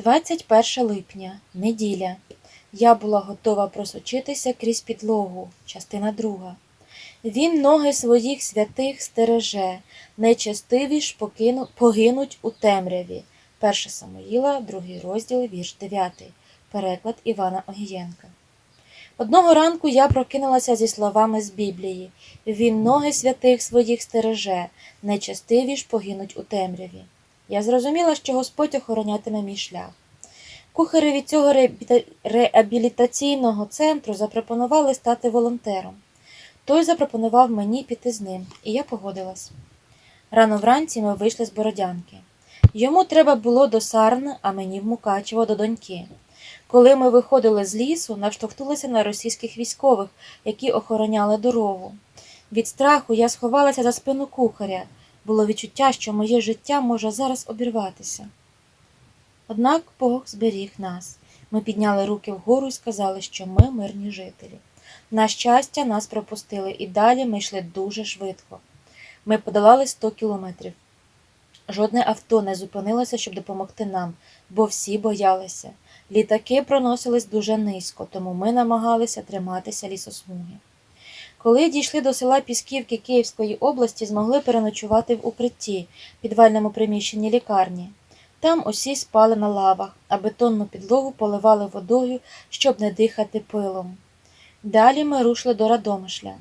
21 липня, неділя. Я була готова просочитися крізь підлогу, частина друга. Він ноги своїх святих стереже, нечестиві ж погинуть у темряві. 1 Самуїла, другий розділ, вірш 9. Переклад Івана Огієнка. Одного ранку я прокинулася зі словами з Біблії Він ноги святих своїх стереже, нечестиві ж погинуть у темряві. Я зрозуміла, що Господь охоронятиме мій шлях. Кухарі від цього реабілітаційного центру запропонували стати волонтером. Той запропонував мені піти з ним, і я погодилась. Рано вранці ми вийшли з Бородянки. Йому треба було до Сарн, а мені в Мукачево до доньки. Коли ми виходили з лісу, наштовхнулися на російських військових, які охороняли дорогу. Від страху я сховалася за спину кухаря. Було відчуття, що моє життя може зараз обірватися. Однак Бог зберіг нас. Ми підняли руки вгору і сказали, що ми мирні жителі. На щастя, нас пропустили, і далі ми йшли дуже швидко. Ми подолали 100 кілометрів. Жодне авто не зупинилося, щоб допомогти нам, бо всі боялися. Літаки проносились дуже низько, тому ми намагалися триматися лісосмуги. Коли дійшли до села Пісківки Київської області, змогли переночувати в укритті, підвальному приміщенні лікарні. Там усі спали на лавах, а бетонну підлогу поливали водою, щоб не дихати пилом. Далі ми рушили до Радомишля.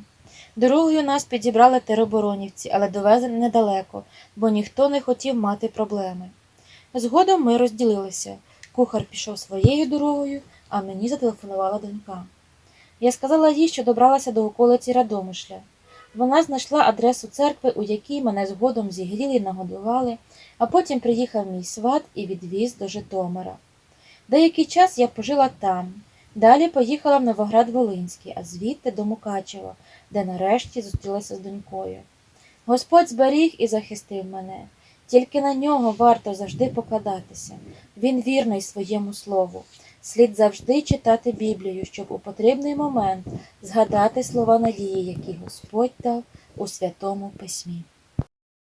Дорогою нас підібрали тероборонівці, але довезли недалеко, бо ніхто не хотів мати проблеми. Згодом ми розділилися. Кухар пішов своєю дорогою, а мені зателефонувала донька. Я сказала їй, що добралася до околиці Радомишля. Вона знайшла адресу церкви, у якій мене згодом зігріли і нагодували, а потім приїхав мій сват і відвіз до Житомира. Деякий час я пожила там. Далі поїхала в Новоград Волинський, а звідти до Мукачева, де нарешті зустрілася з донькою. Господь зберіг і захистив мене. Тільки на нього варто завжди покладатися. Він вірний своєму слову. Слід завжди читати Біблію, щоб у потрібний момент згадати слова надії, які Господь дав у Святому Письмі.